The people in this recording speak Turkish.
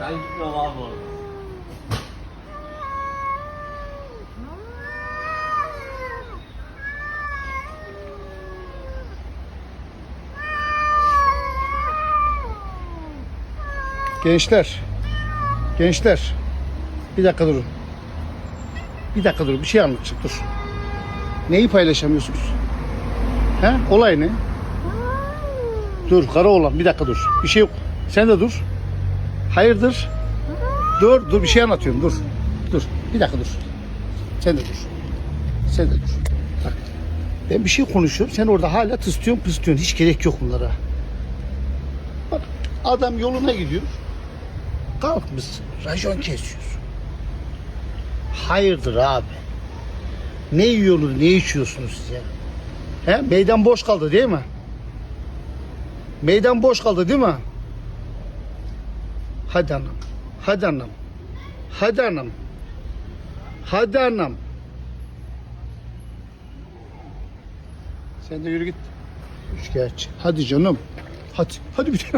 Ben gitmiyorum abi orada. Gençler. Gençler. Bir dakika durun. Bir dakika durun. Bir şey anlatacak. Dur. Neyi paylaşamıyorsunuz? He? Olay ne? Dur kara olan bir dakika dur. Bir şey yok. Sen de dur. Hayırdır? Dur dur bir şey anlatıyorum dur. Dur bir dakika dur. Sen de dur. Sen de dur. Bak. Ben bir şey konuşuyorum. Sen orada hala tıslıyorsun pıslıyorsun. Hiç gerek yok bunlara. Bak adam yoluna gidiyor. Kalkmışsın. Rajon kesiyorsun. Hayırdır abi? Ne yiyorsunuz, ne içiyorsunuz siz ya? He? Meydan boş kaldı değil mi? Meydan boş kaldı değil mi? Hadi anam. Hadi anam. Hadi anam. Hadi anam. Sen de yürü git. Şikayetçi. Hadi canım. Hadi. Hadi bir